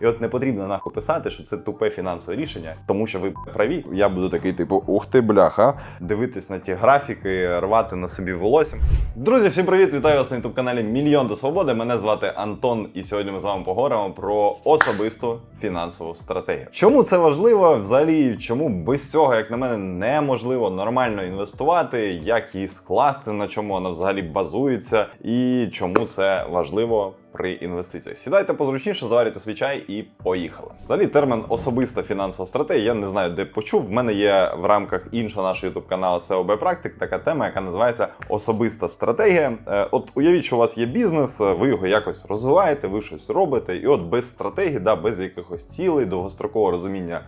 І от не потрібно нахуй писати, що це тупе фінансове рішення, тому що ви праві. Я буду такий, типу, ух ти, бляха. Дивитись на ті графіки, рвати на собі волосся. Друзі, всім привіт! Вітаю вас на youtube каналі Мільйон до свободи. Мене звати Антон, і сьогодні ми з вами поговоримо про особисту фінансову стратегію. Чому це важливо? Взагалі, чому без цього, як на мене, неможливо нормально інвестувати, як її скласти, на чому вона взагалі базується, і чому це важливо при інвестиціях. Сідайте позручніше, заварюйте свій чай і поїхали. Взагалі, термін особиста фінансова стратегія. Я не знаю, де почув. В мене є в рамках іншого нашого youtube каналу SEO Практик така тема, яка називається особиста стратегія. Е, От уявіть, що у вас є бізнес, ви його якось розвиваєте, ви щось робите, і от без стратегії, да, без якихось цілей, довгострокового розуміння.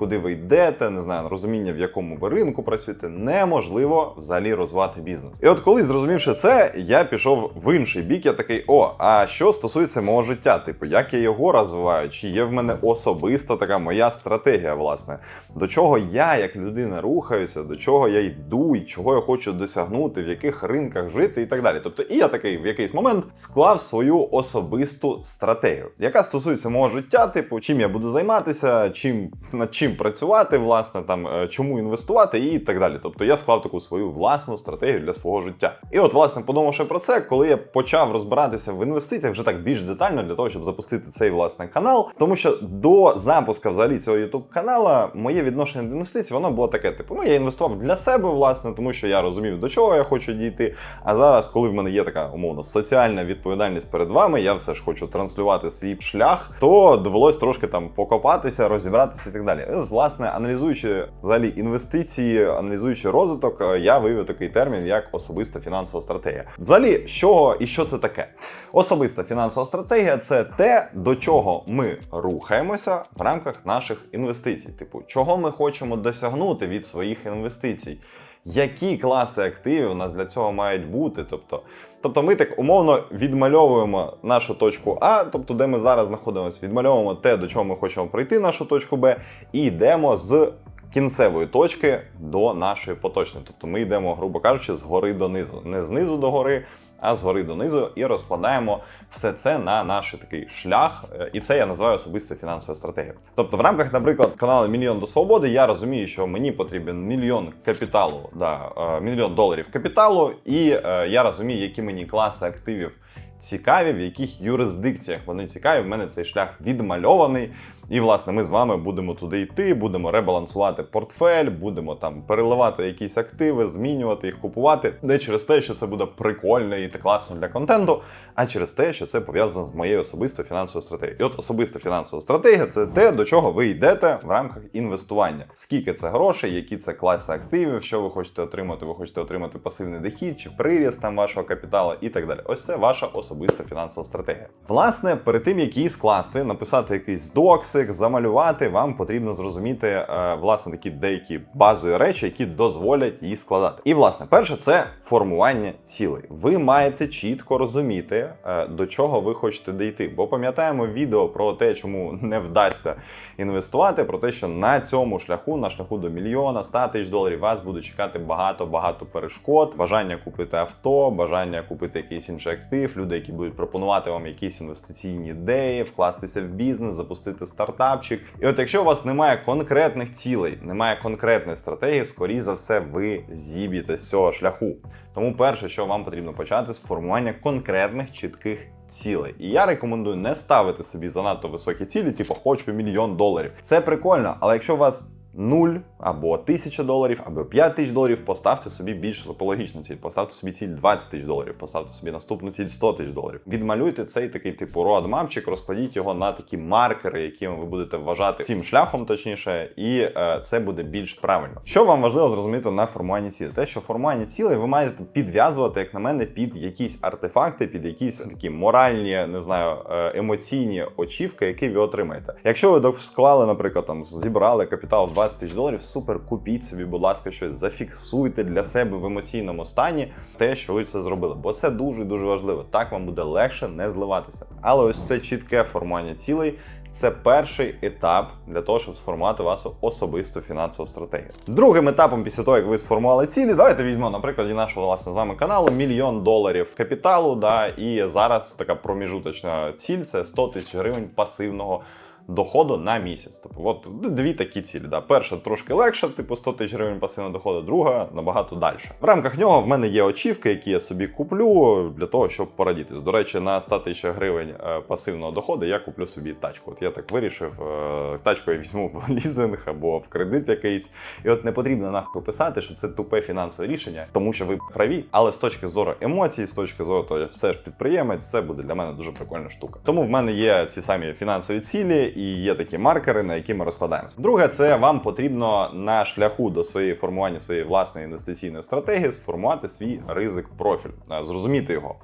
Куди ви йдете, не знаю, розуміння, в якому ви ринку працюєте, неможливо взагалі розвивати бізнес. І от коли зрозумівши це, я пішов в інший бік. Я такий: о, а що стосується мого життя? Типу, як я його розвиваю? Чи є в мене особиста така моя стратегія, власне, до чого я як людина рухаюся, до чого я йду, і чого я хочу досягнути, в яких ринках жити і так далі. Тобто, і я такий в якийсь момент склав свою особисту стратегію, яка стосується мого життя, типу, чим я буду займатися, чим над чим працювати, власне, там е, чому інвестувати і так далі. Тобто я склав таку свою власну стратегію для свого життя. І от, власне, подумавши про це, коли я почав розбиратися в інвестиціях вже так більш детально для того, щоб запустити цей власне канал, тому що до запуска взагалі цього youtube канала моє відношення до інвестицій воно було таке: типу, ну я інвестував для себе, власне, тому що я розумів, до чого я хочу дійти. А зараз, коли в мене є така умовно соціальна відповідальність перед вами, я все ж хочу транслювати свій шлях, то довелось трошки там покопатися, розібратися і так далі. Власне, аналізуючи взагалі інвестиції, аналізуючи розвиток, е, я вивів такий термін як особиста фінансова стратегія. Взагалі, що і що це таке? Особиста фінансова стратегія це те, до чого ми рухаємося в рамках наших інвестицій. Типу, чого ми хочемо досягнути від своїх інвестицій. Які класи активів у нас для цього мають бути? Тобто, тобто ми так умовно відмальовуємо нашу точку А, тобто де ми зараз знаходимося, відмальовуємо те, до чого ми хочемо прийти, нашу точку Б, і йдемо з кінцевої точки до нашої поточної. Тобто ми йдемо, грубо кажучи, з гори донизу, не знизу до гори. А згори донизу і розкладаємо все це на наш такий шлях, Е, і це я називаю особисто фінансовою стратегією. Тобто, в рамках, наприклад, каналу Мільйон до свободи, я розумію, що мені потрібен мільйон капіталу, да, е, мільйон доларів капіталу, і е, я розумію, які мені класи активів цікаві, в яких юрисдикціях вони цікаві. В мене цей шлях відмальований. І, власне, ми з вами будемо туди йти, будемо ребалансувати портфель, будемо там переливати якісь активи, змінювати їх, купувати. Не через те, що це буде прикольно і класно для контенту, а через те, що це пов'язано з моєю особистою фінансовою стратегією. І от особиста фінансова стратегія це те, до чого ви йдете в рамках інвестування. Скільки це грошей, які це класи активів, що ви хочете отримати? Ви хочете отримати пасивний дохід чи приріст там вашого капіталу і так далі. Ось це ваша особиста фінансова стратегія. Власне, перед тим як її скласти, написати якийсь доксик, замалювати, вам потрібно зрозуміти е, власне такі деякі базові речі, які дозволять її складати. І власне, перше це формування цілей. Ви маєте чітко розуміти, е, до чого ви хочете дійти. Бо пам'ятаємо відео про те, чому не вдасться інвестувати, про те, що на цьому шляху, на шляху до мільйона, 100 тисяч доларів, вас буде чекати багато-багато перешкод, бажання купити авто, бажання купити якийсь інший актив, люди, які будуть пропонувати вам якісь інвестиційні ідеї, вкластися в бізнес, запустити стартапчик. І от якщо у вас немає конкретних цілей, немає конкретної стратегії, скоріше за все, ви зіб'єте з цього шляху. Тому перше, що вам потрібно почати, з формування конкретних чітких цілей. І я рекомендую не ставити собі занадто високі цілі, типу хочу мільйон доларів. Це прикольно, але якщо у вас нуль або тисяча доларів, або 5 тисяч доларів, поставте собі більш топологічну ціль, поставте собі ціль 20 тисяч доларів, поставте собі наступну ціль 100 тисяч доларів. Відмалюйте цей такий типу роадмапчик, розкладіть його на такі маркери, якими ви будете вважати цим шляхом, точніше, і е, це буде більш правильно. Що вам важливо зрозуміти на формуванні цілей? Те, що формування цілей ви маєте підв'язувати, як на мене, під якісь артефакти, під якісь такі моральні, не знаю, е, емоційні очівки, які ви отримаєте. Якщо ви склали, наприклад, там зібрали капітал 20 тисяч доларів, супер, купіть собі, будь ласка, щось зафіксуйте для себе в емоційному стані те, що ви це зробили. Бо це дуже дуже важливо. Так вам буде легше не зливатися. Але ось це чітке формування цілей. Це перший етап для того, щоб сформувати вашу особисту фінансову стратегію. Другим етапом, після того, як ви сформували цілі, давайте візьмемо, наприклад, і нашого власне з вами каналу мільйон доларів капіталу. Да, І зараз така проміжуточна ціль це 100 тисяч гривень пасивного доходу на місяць. Тобто, от дві такі цілі. Да. Перша трошки легша, типу 100 тисяч гривень пасивного доходу, друга набагато далі. В рамках нього в мене є очівки, які я собі куплю для того, щоб порадітись. До речі, на 100 тисяч гривень е, пасивного доходу я куплю собі тачку. От я так вирішив, е, тачку я візьму в лізинг або в кредит якийсь. І от не потрібно нахуй писати, що це тупе фінансове рішення, тому що ви праві. Але з точки зору емоцій, з точки зору того, я все ж підприємець, це буде для мене дуже прикольна штука. Тому в мене є ці самі фінансові цілі і є такі маркери, на які ми розкладаємося. Друге, це вам потрібно на шляху до своєї формування своєї власної інвестиційної стратегії сформувати свій ризик профіль, е, зрозуміти його.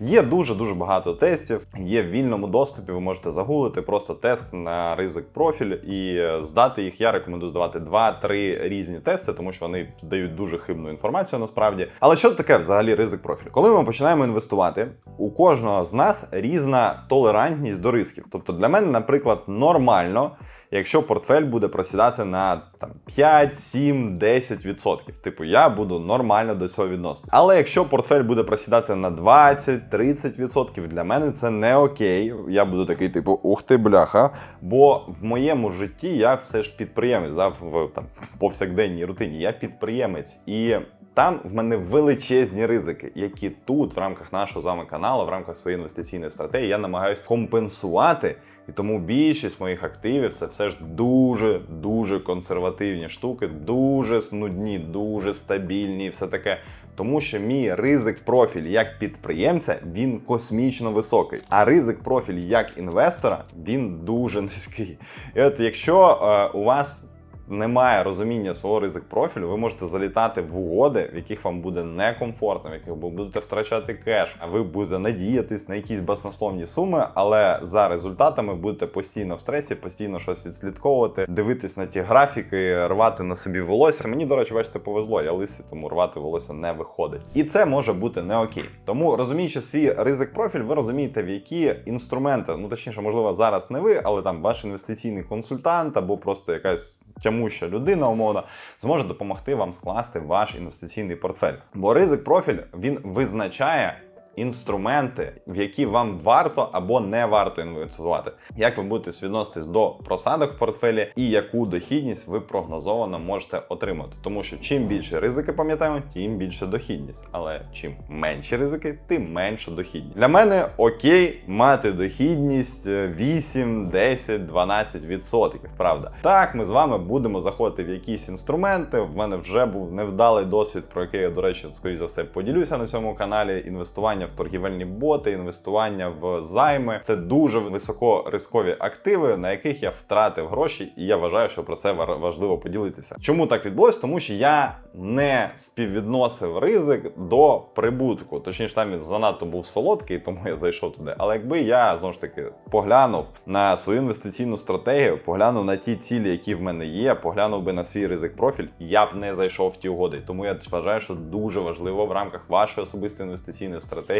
Є дуже дуже багато тестів. Є в вільному доступі. Ви можете загуглити просто тест на ризик профіль і е, здати їх. Я рекомендую здавати 2-3 різні тести, тому що вони дають дуже хибну інформацію насправді. Але що таке взагалі ризик профіль? Коли ми починаємо інвестувати, у кожного з нас різна толерантність до ризиків. Тобто для мене, наприклад, нормально. Якщо портфель буде просідати на там 5, 7, 10%. Типу, я буду нормально до цього відносити. Але якщо портфель буде просідати на 20, 30%, для мене це не окей. Я буду такий, типу, ух ти, бляха. Бо в моєму житті я все ж підприємець да, в там повсякденній рутині. Я підприємець і. Там в мене величезні ризики, які тут, в рамках нашого з вами каналу, в рамках своєї інвестиційної стратегії, я намагаюсь компенсувати. І тому більшість моїх активів це все ж дуже дуже консервативні штуки, дуже нудні, дуже стабільні, і все таке. Тому що мій ризик профіль як підприємця він космічно високий, а ризик профіль як інвестора він дуже низький. І от якщо е, у вас немає розуміння свого ризик профілю, ви можете залітати в угоди, в яких вам буде некомфортно, в яких ви будете втрачати кеш, а ви будете надіятись на якісь баснословні суми, але за результатами будете постійно в стресі, постійно щось відслідковувати, дивитись на ті графіки, рвати на собі волосся. Мені, до речі, бачите, повезло, я лисий, тому рвати волосся не виходить. І це може бути не окей. Тому розуміючи свій ризик профіль, ви розумієте, в які інструменти, ну точніше, можливо, зараз не ви, але там ваш інвестиційний консультант або просто якась тямуща людина, умовно, зможе допомогти вам скласти ваш інвестиційний портфель. Бо ризик профіль він визначає. Інструменти, в які вам варто або не варто інвестувати, як ви будете відноситись до просадок в портфелі і яку дохідність ви прогнозовано можете отримати. Тому що чим більше ризики пам'ятаємо, тим більше дохідність. Але чим менші ризики, тим менше дохідність. Для мене окей мати дохідність е, 8, 10, 12 відсотків. Правда, так ми з вами будемо заходити в якісь інструменти. В мене вже був невдалий досвід, про який я, до речі, скоріш за все поділюся на цьому каналі. Інвестування в торгівельні боти, інвестування в займи це дуже високорискові активи, на яких я втратив гроші, і я вважаю, що про це важливо поділитися. Чому так відбулось? Тому що я не співвідносив ризик до прибутку. Точніше, там він занадто був солодкий, тому я зайшов туди. Але якби я знову ж таки поглянув на свою інвестиційну стратегію, поглянув на ті цілі, які в мене є, поглянув би на свій ризик профіль, я б не зайшов в ті угоди. Тому я вважаю, що дуже важливо в рамках вашої особистої інвестиційної стратегії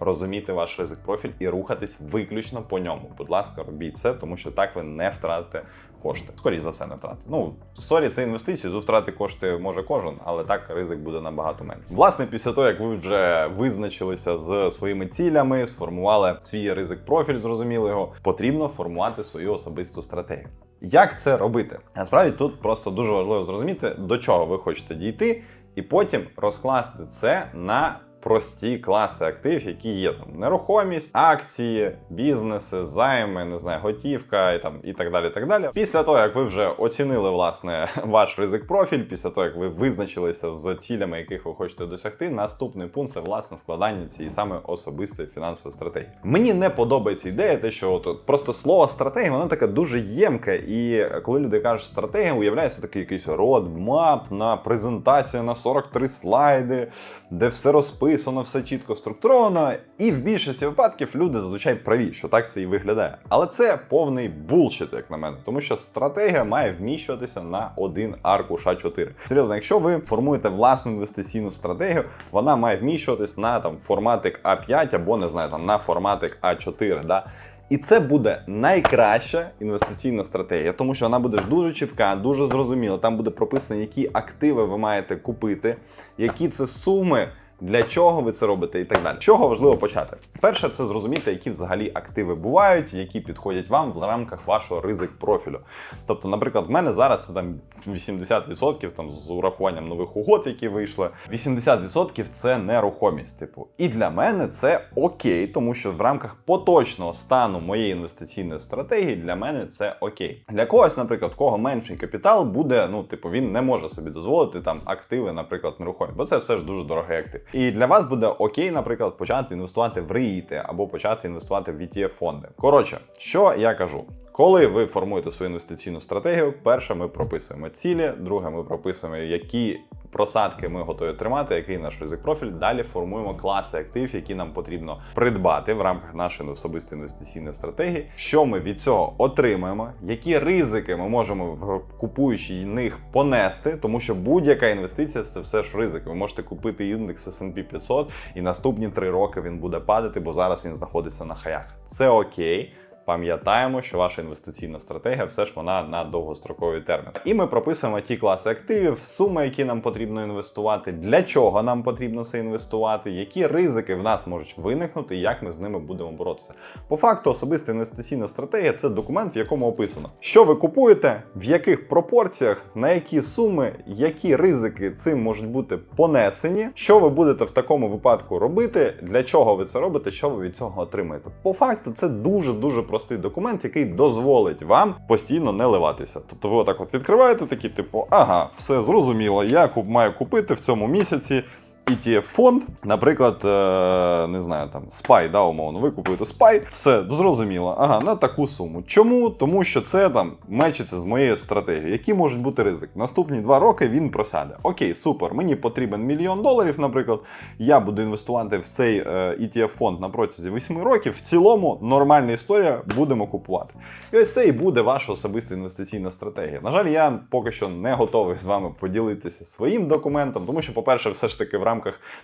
розуміти ваш ризик профіль і рухатись виключно по ньому. Будь ласка, робіть це, тому що так ви не втратите кошти. Скоріше за все, не втратите. Ну, сорі, це інвестиції, тут втрати кошти може кожен, але так ризик буде набагато менше. Власне, після того, як ви вже визначилися з своїми цілями, сформували свій ризик профіль, зрозуміли його, потрібно формувати свою особисту стратегію. Як це робити? Насправді тут просто дуже важливо зрозуміти, до чого ви хочете дійти, і потім розкласти це на прості класи активів, які є там нерухомість, акції, бізнеси, займи, не знаю, готівка і там і так далі. так далі. Після того, як ви вже оцінили власне ваш ризик профіль, після того як ви визначилися з цілями, яких ви хочете досягти, наступний пункт це власне складання цієї саме особистої фінансової стратегії. Мені не подобається ідея, те, що от, просто слово стратегія, воно таке дуже ємке. І коли люди кажуть стратегія, уявляється такий якийсь родмап на презентацію на 43 слайди, де все розписано, все чітко структуровано. І в більшості випадків люди зазвичай праві, що так це і виглядає. Але це повний булшит, як на мене, тому що стратегія має вміщуватися на один аркуш А4. Серйозно, якщо ви формуєте власну інвестиційну стратегію, вона має вміщуватись на там форматик А5 або не знаю, там на форматик А4. Да? І це буде найкраща інвестиційна стратегія, тому що вона буде дуже чітка, дуже зрозуміла. Там буде прописано, які активи ви маєте купити, які це суми для чого ви це робите і так далі. Чого важливо почати? Перше, це зрозуміти, які взагалі активи бувають, які підходять вам в рамках вашого ризик профілю. Тобто, наприклад, в мене зараз це там 80% там з урахуванням нових угод, які вийшли. 80% це нерухомість. Типу, і для мене це окей, тому що в рамках поточного стану моєї інвестиційної стратегії для мене це окей. Для когось, наприклад, в кого менший капітал буде, ну типу, він не може собі дозволити там активи, наприклад, нерухомі, бо це все ж дуже дорогий актив. І для вас буде окей, наприклад, почати інвестувати в реїти або почати інвестувати в ETF фонди. Коротше, що я кажу. Коли ви формуєте свою інвестиційну стратегію, перше ми прописуємо цілі, друге, ми прописуємо, які просадки ми готові тримати, який наш ризик профіль. Далі формуємо класи активів, які нам потрібно придбати в рамках нашої особистої інвестиційної стратегії. Що ми від цього отримаємо, які ризики ми можемо купуючи них понести, тому що будь-яка інвестиція це все ж ризик. Ви можете купити індекс S&P 500 і наступні три роки він буде падати, бо зараз він знаходиться на хаях. Це окей. Пам'ятаємо, що ваша інвестиційна стратегія все ж вона на довгостроковий термін. І ми прописуємо ті класи активів, суми, які нам потрібно інвестувати, для чого нам потрібно це інвестувати, які ризики в нас можуть виникнути, і як ми з ними будемо боротися. По факту, особиста інвестиційна стратегія це документ, в якому описано, що ви купуєте, в яких пропорціях, на які суми, які ризики цим можуть бути понесені, що ви будете в такому випадку робити, для чого ви це робите, що ви від цього отримаєте. По факту, це дуже дуже простий документ, який дозволить вам постійно не ливатися. Тобто ви отак от відкриваєте такі, типу, ага, все зрозуміло, я маю купити в цьому місяці. ETF фонд, наприклад, е, не знаю, там SPY, да, умовно, ви купуєте SPY, все зрозуміло. Ага, на таку суму. Чому? Тому що це там мечиться з моєю стратегією. Які можуть бути ризики? Наступні два роки він просяде. Окей, супер, мені потрібен мільйон доларів, наприклад. Я буду інвестувати в цей е, ETF фонд на протязі 8 років. В цілому нормальна історія, будемо купувати. І ось це і буде ваша особиста інвестиційна стратегія. На жаль, я поки що не готовий з вами поділитися своїм документом, тому що, по-перше, все ж таки в рамках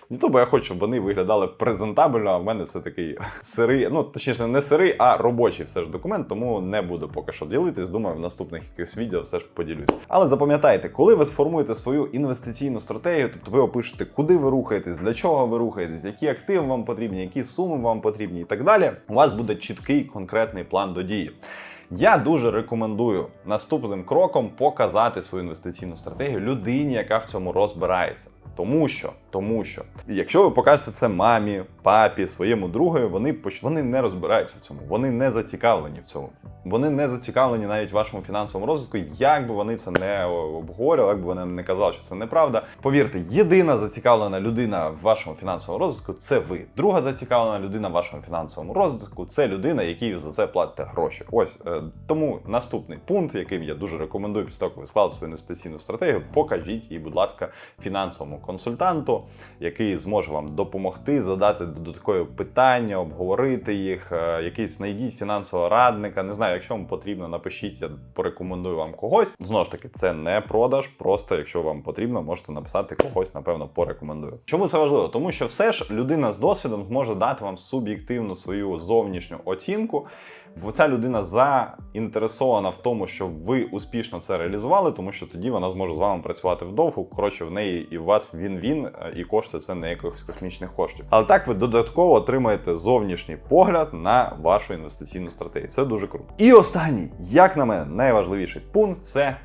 Ютубу я хочу, щоб вони виглядали презентабельно. А в мене це такий сирий, ну точніше, не сирий, а робочий все ж документ, тому не буду поки що ділитись. Думаю, в наступних якихось відео все ж поділюсь. Але запам'ятайте, коли ви сформуєте свою інвестиційну стратегію, тобто ви опишете, куди ви рухаєтесь, для чого ви рухаєтесь, які активи вам потрібні, які суми вам потрібні і так далі. У вас буде чіткий конкретний план до дії. Я дуже рекомендую наступним кроком показати свою інвестиційну стратегію людині, яка в цьому розбирається. Тому що, тому що, якщо ви покажете це мамі, папі, своєму другові, вони вони не розбираються в цьому, вони не зацікавлені в цьому. Вони не зацікавлені навіть в вашому фінансовому розвитку, як би вони це не обговорювали, як би вони не казали, що це неправда. Повірте, єдина зацікавлена людина в вашому фінансовому розвитку це ви. Друга зацікавлена людина в вашому фінансовому розвитку це людина, якій за це платите гроші. Ось е, тому наступний пункт, яким я дуже рекомендую після того, як ви склали свою інвестиційну стратегію, покажіть її, будь ласка, фінансовому консультанту, який зможе вам допомогти, задати додаткові питання, обговорити їх. е, Якийсь знайдіть фінансового радника. Не знаю, якщо вам потрібно, напишіть, я порекомендую вам когось. Знову ж таки, це не продаж. Просто якщо вам потрібно, можете написати когось, напевно, порекомендую. Чому це важливо? Тому що все ж людина з досвідом зможе дати вам суб'єктивну свою зовнішню оцінку. Ця людина заінтересована в тому, щоб ви успішно це реалізували, тому що тоді вона зможе з вами працювати вдовго. Коротше, в неї і у вас він-він, е, і кошти це не якихось космічних коштів. Але так ви додатково отримаєте зовнішній погляд на вашу інвестиційну стратегію. Це дуже круто. І останній, як на мене, найважливіший пункт це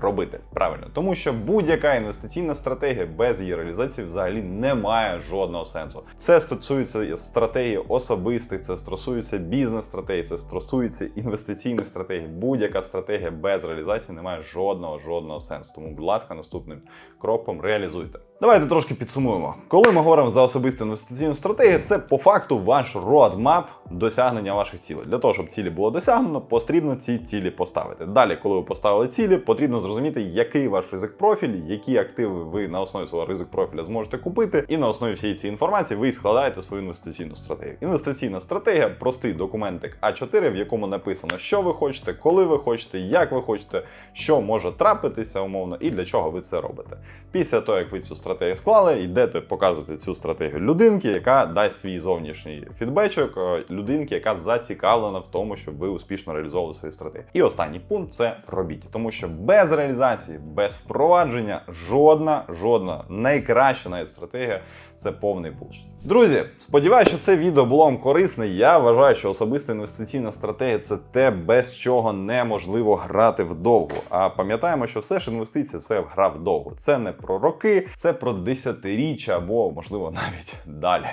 робити правильно, тому що будь-яка інвестиційна стратегія без її реалізації взагалі не має жодного сенсу. Це стосується стратегії особистих, це стосується бізнес-стратегії, це стосується інвестиційних стратегій. Будь-яка стратегія без реалізації не має жодного жодного сенсу. Тому, будь ласка, наступним кроком реалізуйте. Давайте трошки підсумуємо. Коли ми говоримо за особисту інвестиційну стратегію, це по факту ваш roadmap досягнення ваших цілей. Для того, щоб цілі було досягнено, потрібно ці цілі поставити. Далі, коли ви поставили цілі, потрібно зрозуміти, який ваш ризик профіль, які активи ви на основі свого ризик профіля зможете купити, і на основі всієї цієї інформації ви складаєте свою інвестиційну стратегію. Інвестиційна стратегія простий документик А4, в якому написано, що ви хочете, коли ви хочете, як ви хочете, що може трапитися умовно, і для чого ви це робите. Після того, як ви цю стратегію склали, йдете показувати цю стратегію людинки, яка дасть свій зовнішній фідбечок, е, людинки, яка зацікавлена в тому, щоб ви успішно реалізовували свої стратегії. І останній пункт це робіть, тому що без реалізації, без впровадження, жодна, жодна найкраща навіть стратегія це повний булшит. Друзі, сподіваюся, що це відео було вам корисне. Я вважаю, що особиста інвестиційна стратегія це те, без чого неможливо грати вдовго. А пам'ятаємо, що все ж інвестиція це гра вдовго. Це не про роки, це про десятиріччя або, можливо, навіть далі,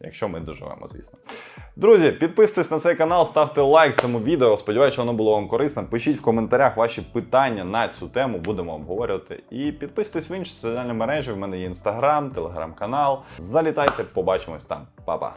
якщо ми доживемо, звісно. Друзі, підписуйтесь на цей канал, ставте лайк цьому відео. Сподіваюся, воно було вам корисним. Пишіть в коментарях ваші питання на цю тему, будемо обговорювати. І підписуйтесь в інші соціальні мережі. В мене є інстаграм, телеграм-канал. Залітайте, побачимось там. Па-па.